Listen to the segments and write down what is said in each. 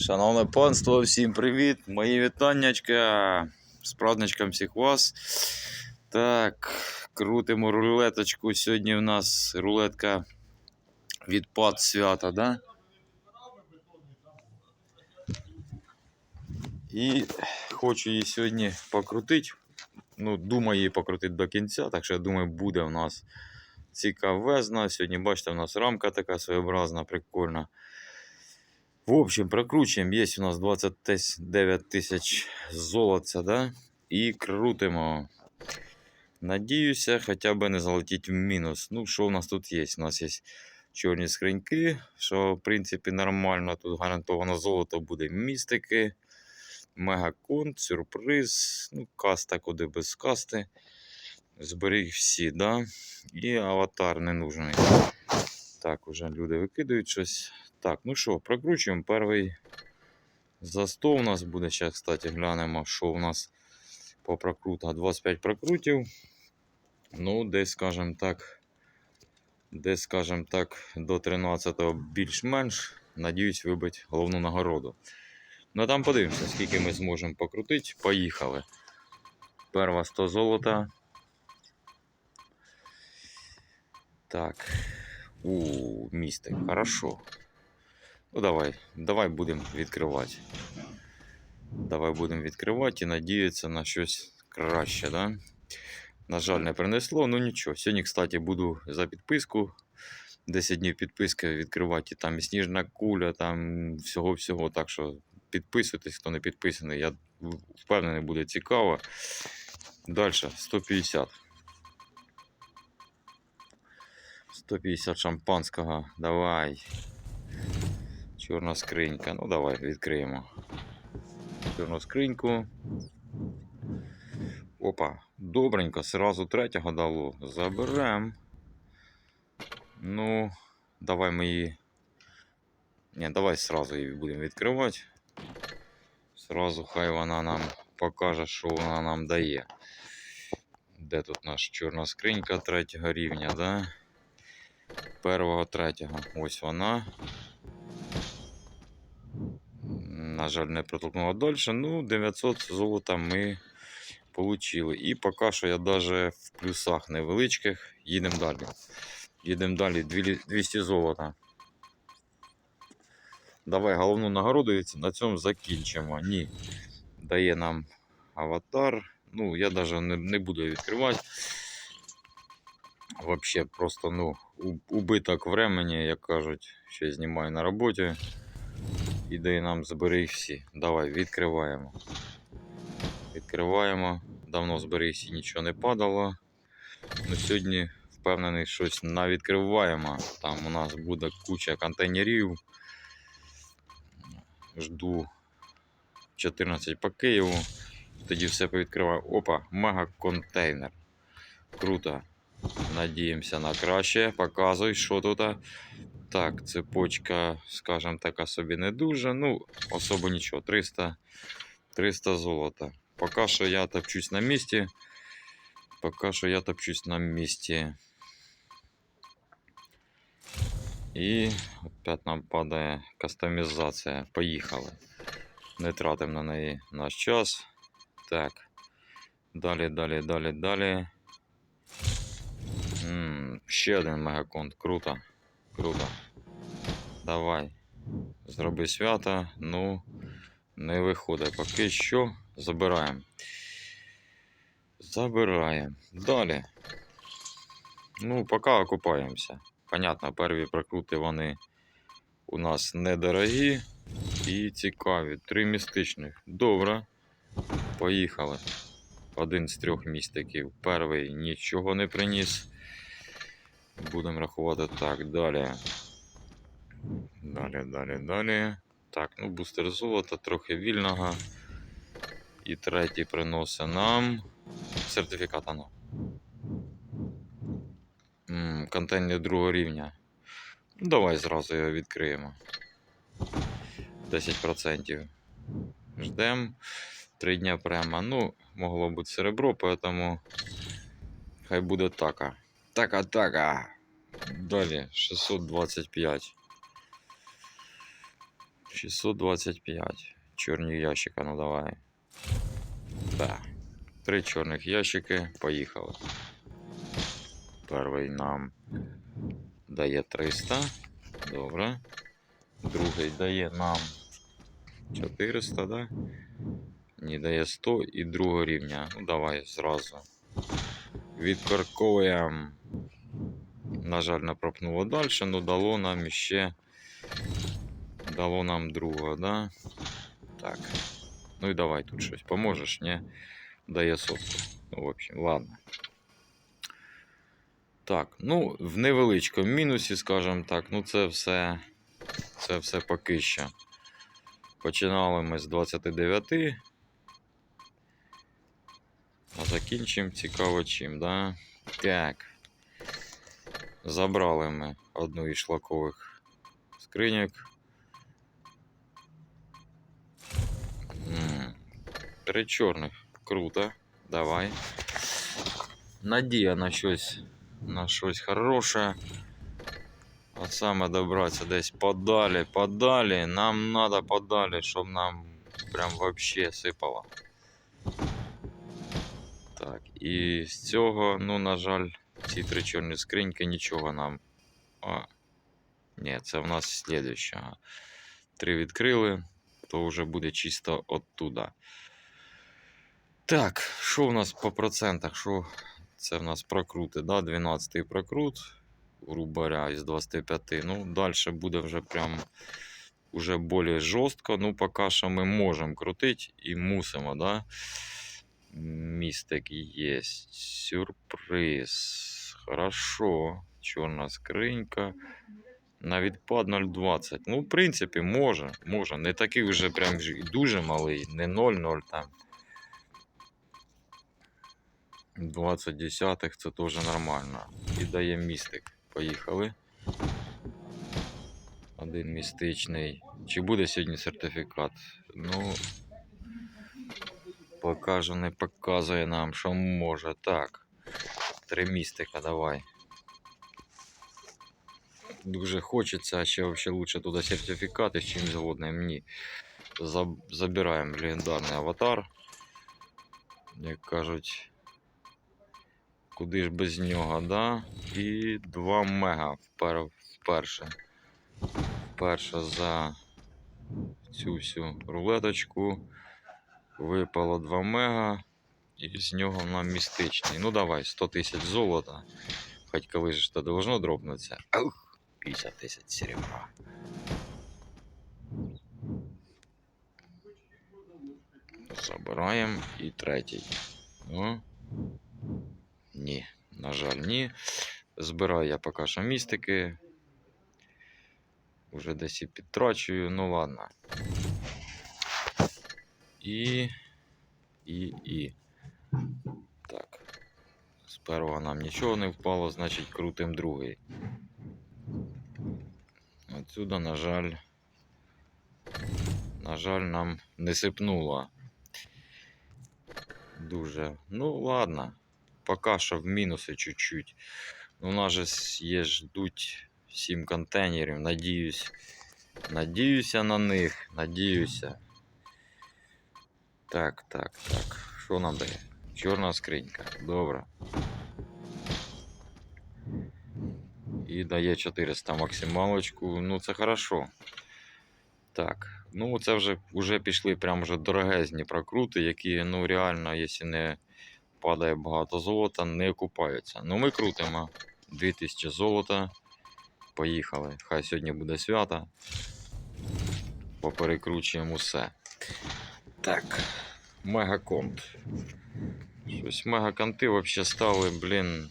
Шановне панство, всім привіт! Мої вітаннячка. З всіх вас. Так, крутимо рулеточку. Сьогодні в нас рулетка відпад свята, да? І хочу її сьогодні покрутити. Ну, думаю її покрутити до кінця, так що я думаю, буде в нас цікавезна. Сьогодні, бачите, в нас рамка така своєобразна, прикольна. В общем, прокручуємо. Є у нас 29 тисяч золота, да? І крутимо. Надіюся, хоча б не залетіть в мінус. Ну, що у нас тут є? У нас є чорні скриньки, що, в принципі, нормально. Тут гарантовано золото буде містики. Мегаконт, сюрприз. Ну, каста куди без касти. Зберіг всі, да? І аватар не нужний. Так, уже люди викидають щось. Так, ну що, прокручуємо перший за 100 у нас буде. Зараз, кстати, глянемо, що у нас по прокрутах. 25 прокрутів. Ну, десь, скажімо так, десь, скажімо так, до 13-го більш-менш. Надіюсь, вибити головну нагороду. Ну, а там подивимося, скільки ми зможемо покрутити. Поїхали. Перва 100 золота. Так. У, містик, хорошо. Ну давай, давай будемо відкривати. Давай будемо відкривати і надіятися на щось краще, да? На жаль, не принесло, ну нічого. Сьогодні, кстати, буду за підписку. 10 днів підписки відкривати. Там і сніжна куля, там всього-всього. Так що підписуйтесь, хто не підписаний. Я впевнений, буде цікаво. Далі 150. 150 шампанського. Давай. Чорна скринька. Ну, давай відкриємо. Чорну скриньку. Опа, добренько, сразу третього дало. Заберем. Ну, давай ми її. Ні, давай сразу її будемо відкривати. Сразу хай вона нам покаже, що вона нам дає. Де тут наш чорна скринька третього рівня, да? Первого, третього. Ось вона. На жаль, не протолкнула далі. Ну, 900 золота ми отримали. І поки що я навіть в плюсах невеличких. Їдемо далі. Їдемо далі. 200 золота. Давай головну нагороду на цьому закінчимо. Ні. Дає нам аватар. Ну, я навіть не, не буду відкривати. Вообще просто ну, убиток времени, як кажуть, ще знімаю на роботі. І нам зберіг всі. Давай, відкриваємо. Відкриваємо. Давно зберіг всі нічого не падало. Ну, сьогодні впевнений, щось навідкриваємо. Там у нас буде куча контейнерів. Жду 14 по Києву. Тоді все повідкриваю. Опа, мега контейнер. Круто. Надіємося на краще. Показуй, що тут. Так, цепочка, скажімо така собі не дуже. Ну, особо нічого. 300, 300 золота. Поки що я топчусь на місці. Поки що я топчусь на місці. І опять нам падає кастомізація. Поїхали. Не тратимо на неї наш час. Так. Далі, далі, далі, далі. М, ще один мегаконт. Круто. Круто. Давай. Зроби свято. Ну, не виходить. Поки що забираємо. Забираємо. Далі. Ну, поки окупаємося. Понятно, перві прокрути вони у нас недорогі і цікаві. Три містичних. Добре. Поїхали. Один з трьох містиків. Перший нічого не приніс. Будемо рахувати так. Далі. Далі, далі, далі. Так, ну бустер золота, трохи вільного. І третій приносить нам сертифікат ано. Контейнер другого рівня. Ну, давай зразу його відкриємо. 10%. Ждем. Три дня прямо. Ну, могло бути серебро, поэтому хай буде така. Така, така. Далі 625. 625. Чорні ящика, ну давай. Да. Три чорних ящики, поїхали. Перший нам дає 300. Добре. Другий дає нам 400, да? Не дає 100 і другого рівня. Ну давай зразу. Відкорковуємо. На жаль, не пропнуло далі, але дало нам іще. Дало нам другого, да? Так. Ну і давай тут щось. Поможеш, ні? Дає сотку. Ну, в общем, ладно. Так, ну, в невеличкому мінусі, скажімо так, ну це все. Це все поки що. Починали ми з 29. А закінчимо цікаво чим, да? Так. Забрали ми одну із шлакових скриньок. М, Три чорних. Круто. Давай. Надія на щось, на щось хороше. А саме добратися десь подалі, подалі. Нам треба подалі, щоб нам прям вообще сипало. Так, і з цього, ну, на жаль, ці три чорні скриньки нічого нам. А, ні, це в нас слідуюча. Три відкрили, то вже буде чисто оттуда. Так, що у нас по процентах? Що це в нас прокрути, да? 12 прокрут, грубо із 25. Ну, далі буде вже прям уже більш жорстко. Ну, поки що ми можемо крутити і мусимо, да? Містик є. Сюрприз. Хорошо. Чорна скринька. На відпад 0,20. Ну, в принципі, може. Може. Не такий вже прям дуже малий, не 0,0 там. 20 десятих це теж нормально. І дає містик. Поїхали. Один містичний. Чи буде сьогодні сертифікат? Ну. Покаже, не показує нам, що може. Так. Три містика, давай. Дуже хочеться, а ще вообще лучше туди сертифікати з чим згодним. Ні. Забираємо легендарний аватар. Як кажуть. Куди ж без нього, да? І 2 мега впер... вперше. Вперше за цю всю рулеточку. Випало 2 мега. І з нього нам містичний. Ну давай, 100 тисяч золота. Хоч коли ж то должно дропнутися. Аух, 50 тисяч серебра. Забираємо і третій. Ну. Ні, на жаль, ні. Збираю я поки що містики. Уже десь і підтрачую, ну ладно. І. І. І. Так. З першого нам нічого не впало, значить крутим другий. Отсюда, на жаль. На жаль, нам не сипнуло. Дуже. Ну, ладно. Поки що в мінуси чуть-чуть. Ну, У нас же с- є ждуть 7 контейнерів. Надіюсь. Надіюся на них. Надіюся. Так, так, так. Що нам дає? Чорна скринька. Добре. І дає 400 максималочку. Ну, це хорошо. Так. Ну, це вже, вже пішли прям вже дорогезні прокрути, які, ну, реально, якщо не падає багато золота, не купаються. Ну, ми крутимо 2000 золота. Поїхали. Хай сьогодні буде свято. Поперекручуємо усе. Так. Мегаконт. Щось мегаконти взагалі стали, блін.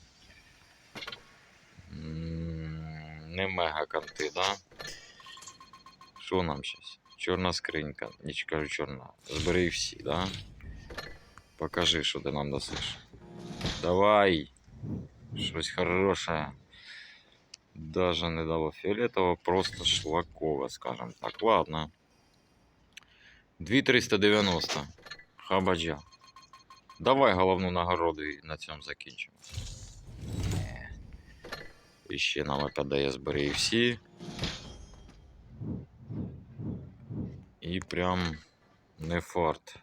м, Не мегаконти, да? Що нам зараз? Чорна скринька. Ніч кажу, чорна. Збери всі, да? Покажи, що ти нам дасиш. Давай. Щось хороше. Даже не дало фіолетового, просто шлакове, скажем так. Ладно. 2390. Хабаджа. Давай головну нагороду і на цьому закінчимо. Е. І ще нам опять дає збери всі. І прям не фарт.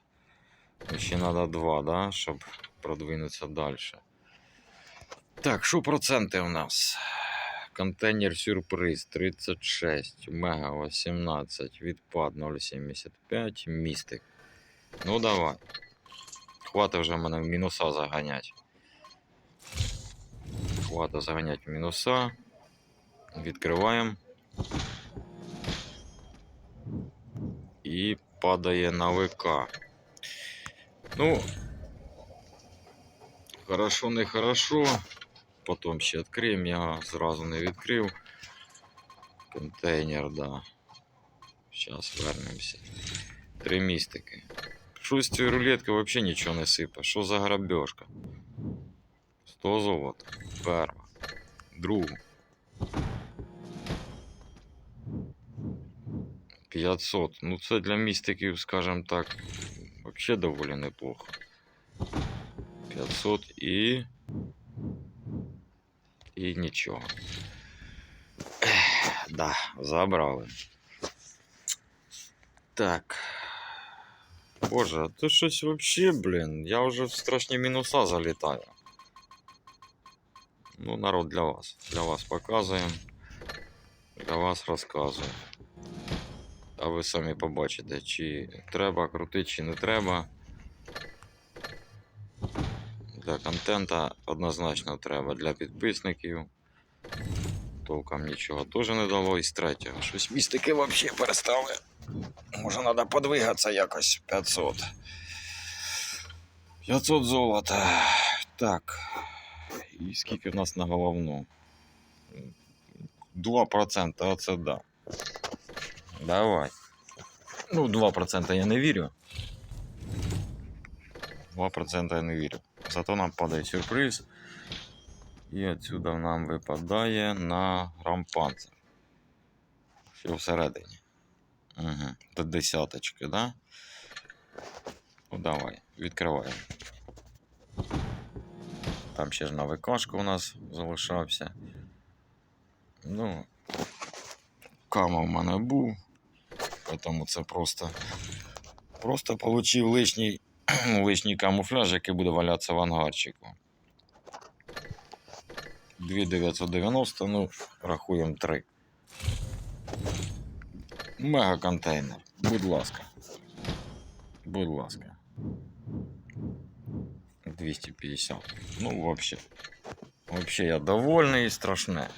Ще треба два, да, щоб продвинутися далі. Так, що проценти у нас? Контейнер сюрприз 36, мега 18, відпад 0,75, містик. Ну давай. Хватить вже мене в мінуса заганять. Хватить заганять в мінуса. Відкриваємо. І падає на ВК. Ну, хорошо, не хорошо. Потім ще відкриємо, я зразу не відкрив. Контейнер, да. Зараз вернемося. Три містики. Щось цієї рулетки взагалі нічого не сипе. Що за грабежка? 100 золота. Перва. Другу. 500. Ну це для містиків, скажімо так, взагалі доволі неплохо. 500 і. І нічого. Ех, да, забрали. Так. Боже, а то щось вообще, блін. Я вже в страшні мінуса залітаю. Ну, народ для вас. Для вас показуємо. Для вас розказуємо. А ви самі побачите, чи треба крутити, чи не треба. Для контента однозначно треба. Для підписників. Толком нічого теж не дало. І з третього. Щось містики взагалі перестали. Може треба подвигатися якось 500. 500 золота. Так. І скільки в нас на головну? 2% оце да. Давай. Ну, 2% я не вірю. 2% я не вірю. Зато нам падає сюрприз. І отсюда нам випадає на грампанцер. Що всередині. Угу. До десяточки, да? Ну давай, відкриваємо. Там ще ж на ВКшку у нас залишався. Ну, кама в мене був. Тому це просто. Просто получив лишній, лишній камуфляж, який буде валятися в ангарчику. 2990, ну, рахуємо 3. Мега контейнер. Будь ласка. Будь ласка. 250. Ну, вообще. Вообще я довольний і страшне.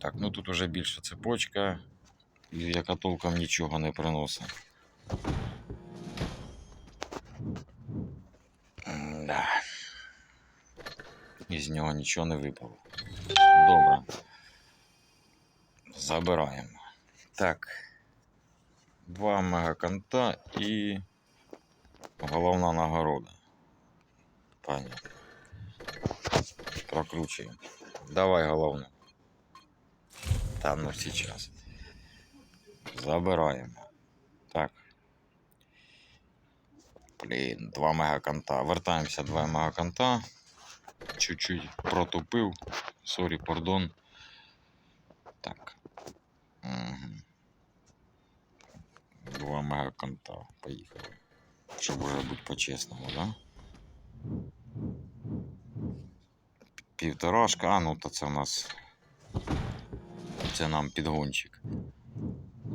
Так, ну тут уже більше цепочка, яка толком нічого не приносить. Да. Із нього нічого не випало. Добре. Забираємо. Так. Два мегаконта і головна нагорода. Понятно. Прокручуємо. Давай головну. Та ну сейчас. Забираємо. Так. Блін, два мегаконта. Вертаємося два мегаконта. Чуть-чуть протупив. Сорі, пардон. Так. Угу. Два мегаконта. Поїхали. Щоб бути по-чесному, да? Півторашка, а ну то це у нас. Це нам підгончик.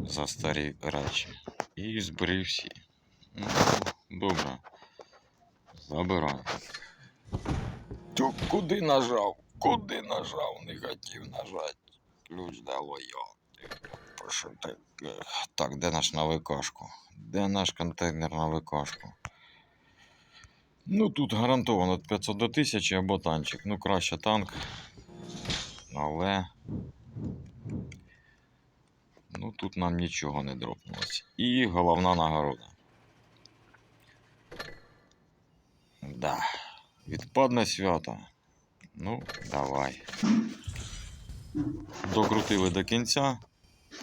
За старі речі. І збери. Ну, добре. Забираю. Тю, куди нажав? Куди нажав? Не хотів нажати. Ключ дало я. Прошу так. Де наш на ВКшку? Де наш контейнер на ВКшку? Ну тут гарантовано 500 до 1000 або танчик. Ну краще танк. Але. Ну тут нам нічого не дропнулось. І головна нагорода. Да. Відпадне свято. Ну, давай. Докрутили до кінця.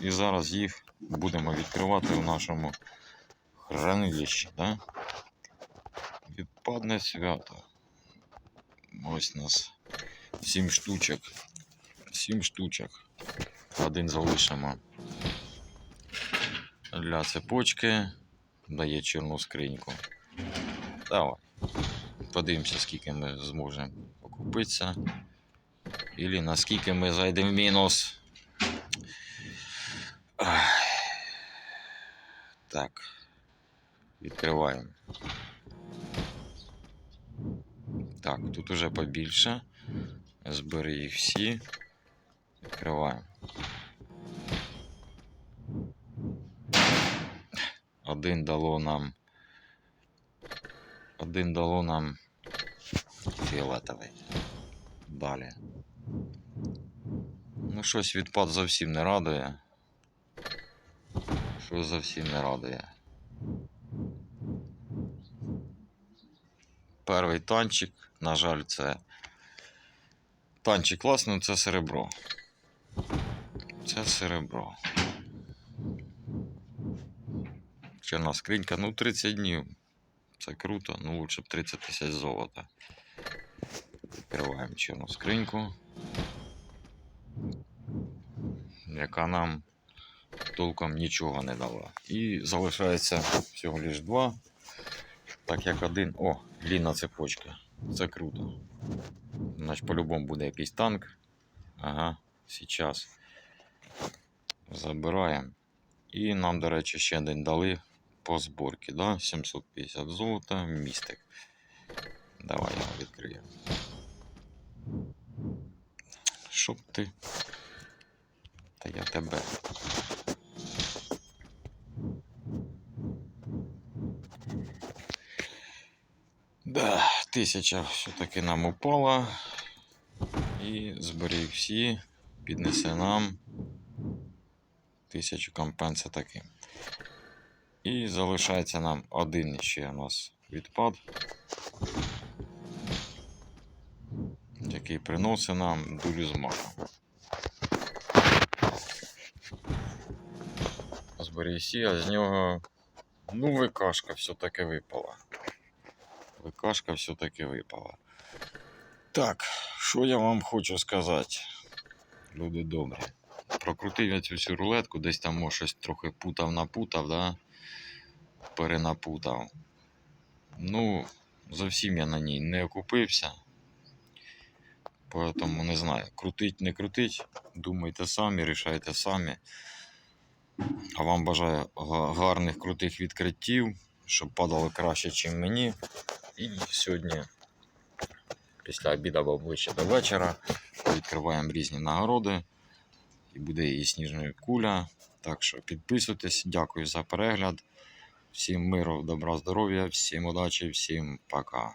І зараз їх будемо відкривати в нашому хранилищі, да? Відпадне свято. Ось нас 7 штучок. 7 штучок. Один залишимо. для цепочки дає чорну скриньку. Давай. Подивимося, скільки ми зможемо окупитися. Ілі наскільки ми зайдемо в мінус. Так. Відкриваємо. Так, тут уже побільше. Збери їх всі. Відкриваємо. Один дало нам. Один дало нам фіолетовий. Далі. Ну, щось відпад зовсім не радує. Щось зовсім не радує. Перший танчик, на жаль, це. Танчик класний, це серебро. Це серебро. Чорна скринька, ну 30 днів. Це круто, ну лучше б 30 тисяч золота. Відкриваємо чорну скриньку. Яка нам толком нічого не дала. І залишається всього лиш два. Так як один. О, длінна цепочка. Це круто. Значить, по-любому буде якийсь танк. Ага, зараз. Забираємо. І нам, до речі, ще один дали по зборці, да? 750 золота, містик. Давай його відкриємо. Щоб ти. Та я тебе. Да, тисяча все-таки нам упала. І зберіг всі, піднесе нам тисячу компенса таки. І залишається нам один ще у нас відпад, який приносить нам дулю з. Зберіг всі, а з нього ну викашка все-таки випала. ВКшка все-таки випала. Так, що я вам хочу сказати, люди добрі. Прокрутив я цю всю рулетку, десь там може щось трохи путав, напутав, да? перенапутав. Ну, зовсім я на ній не окупився. Поэтому не знаю, крутить, не крутить, думайте самі, рішайте самі. А вам бажаю гарних крутих відкриттів, щоб падало краще, ніж мені. І сьогодні, після обіду або ближче до вечора, відкриваємо різні нагороди. І буде і сніжна куля. Так що підписуйтесь, дякую за перегляд. Всім миру, добра, здоров'я, всім удачі, всім пока.